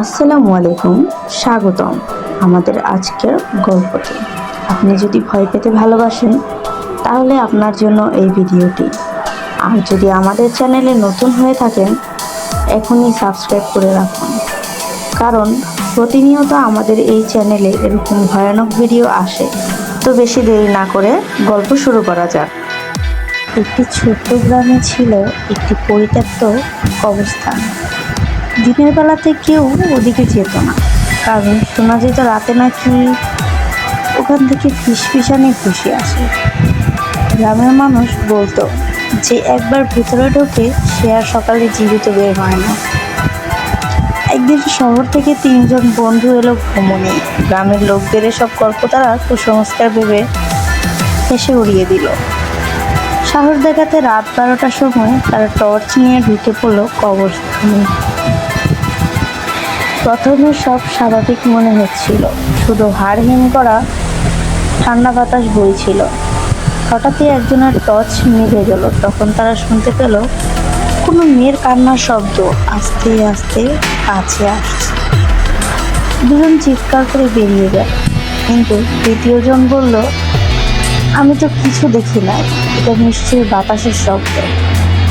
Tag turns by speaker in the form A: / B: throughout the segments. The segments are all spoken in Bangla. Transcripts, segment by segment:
A: আসসালামু আলাইকুম, স্বাগতম আমাদের আজকের গল্পটি। আপনি যদি ভয় পেতে ভালোবাসেন, তাহলে আপনার জন্য এই ভিডিওটি। আর যদি আমাদের চ্যানেলে নতুন হয়ে থাকেন, এখনই সাবস্ক্রাইব করে রাখুন। কারণ প্রতিনিয়ত আমাদের এই চ্যানেলে এরকম ভয়ানক ভিডিও আসে। তো বেশি দেরি না করে গল্প শুরু করা যাক। একটি ছোট্ট গ্রামে ছিল একটি পরিত্যক্ত কবরস্থান। দিনের বেলাতে কেউ ওদিকে যেত না। কারণ শোনা যেত রাতে নাকি ওখান থেকে ফিসফিসানি খুশি আসে। গ্রামের মানুষ বলতো যে একবার ভেতরে ঢোকে সে আর সকালে জীবিত বের হয় না। একদিন শহর থেকে তিনজন বন্ধু এলো ভ্রমণে। গ্রামের লোকদের সব গল্প তারা কুসংস্কার ভেবে হেসে উড়িয়ে দিল। সাহস দেখাতে রাত বারোটার সময় তারা টর্চ নিয়ে ঢুকে পড়ল কবরস্থানে। প্রথমে সব স্বাভাবিক মনে হচ্ছিল। শুধু হাড় হিম করা ঠান্ডা বাতাস বইছিল। হঠাৎই একজনের টর্চ নিভে গেল। তখন তারা শুনতে পেল কোনো মেয়ের কান্নার শব্দ আস্তে আস্তে কাছে আসছে। দুজন চিৎকার করে বেরিয়ে গেল। কিন্তু তৃতীয়জন বলল, আমি তো কিছু দেখি নাই। এটা নিশ্চয়ই বাতাসের শব্দ।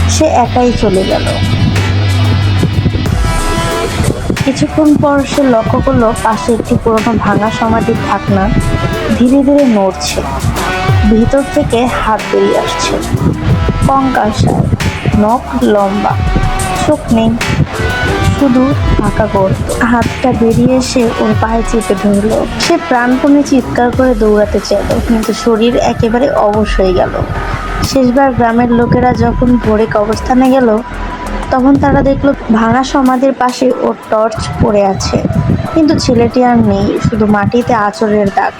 A: সে একাই চলে গেল। কিছুক্ষণ পর সে লক্ষ্য করল পাশে একটি পুরনো ভাঙা সমাধির ঢাকনা ধীরে ধীরে নড়ছে। ভিতর থেকে হাত বেরিয়ে আসছে। কঙ্কাশায় নখ লম্বা, চোখ নেই, শুধু ফাঁকা গর্ত। হাতটা বেরিয়ে এসে ওর পায়ে চেপে ধরলো। সে প্রাণপণে চিৎকার করে দৌড়াতে চাইল, কিন্তু শরীর একেবারে অবশ হয়ে গেল। শেষবার গ্রামের লোকেরা যখন ভোরে কবরস্থানে গেল তখন তারা দেখল ভাঙা সমাধির পাশে ওর টর্চ পড়ে আছে। কিন্তু ছেলেটি আর নেই, শুধু মাটিতে আঁচড়ের দাগ।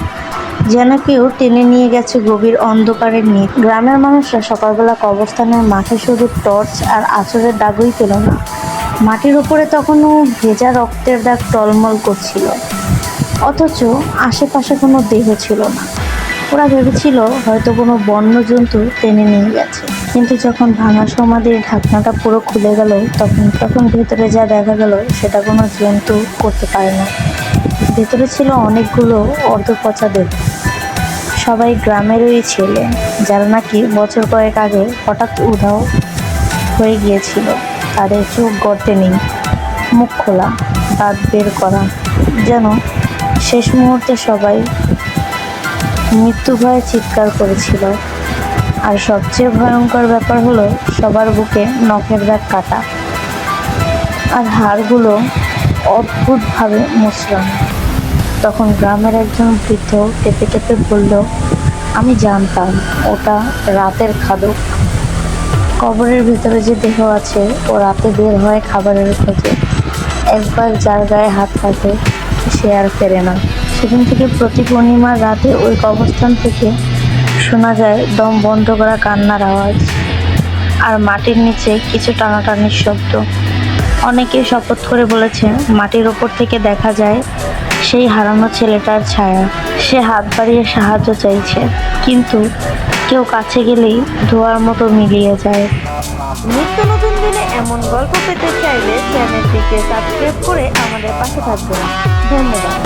A: যেন কেউ টেনে নিয়ে গেছে গভীর অন্ধকারের নিচ গ্রামের মানুষরা সকালবেলা কবরস্থানের মাঠে শুধু টর্চ আর আঁচড়ের দাগই পেল না। মাটির উপরে তখনও ভেজা রক্তের দাগ টলমল করছিল। অথচ আশেপাশে কোনো দেহ ছিল না। ওরা ভেবেছিল হয়তো কোনো বন্য জন্তু টেনে নিয়ে গেছে। কিন্তু যখন ভাঙা সমাধির ঢাকনাটা পুরো খুলে গেল, তখন তখন ভেতরে যা দেখা গেল, সেটা কোনো জন্তু করতে পারে না ভেতরে ছিল অনেকগুলো অর্ধপচা দেহ। সবাই গ্রামেরই ছেলে, যারা নাকি বছর কয়েক আগে হঠাৎ উধাও হয়ে গিয়েছিল, তাদের চোখ গর্তে নেই, মুখ খোলা, দাঁত বের করা। যেন শেষ মুহূর্তে সবাই মৃত্যু ভয়ে চিৎকার করেছিল। আর সবচেয়ে ভয়ঙ্কর ব্যাপার হলো, সবার বুকে নখের দাগ কাটা। আর হাড়গুলো অদ্ভুতভাবে মুচড়ানো তখন গ্রামের একজন বৃদ্ধ টেপে টেপে বলল, আমি জানতাম, ওটা রাতের খাদক। কবরের ভিতরে যে দেহ আছে, ও রাতে বের হয় খাবারের খোঁজে। একবার যার গায়ে হাত থাকে, সে আর ফেরে না। সেদিন থেকে প্রতি পূর্ণিমার রাতে ওই কবরস্থান থেকে শোনা যায় দম বন্ধ করা কান্নার আওয়াজ আর মাটির নিচে কিছু টানাটানির শব্দ। অনেকে শপথ করে বলেছে, মাটির ওপর থেকে দেখা যায় সেই হারানো ছেলেটার ছায়া। সে হাত বাড়িয়ে সাহায্য চাইছে, কিন্তু কেউ কাছে গেলেই ধোয়ার মতো মিলিয়ে যায়।
B: নিত্য নতুন দিনে এমন গল্প পেতে চাইলে চ্যানেলটিকে সাবস্ক্রাইব করে আমাদের পাশে থাকবেন ধন্যবাদ।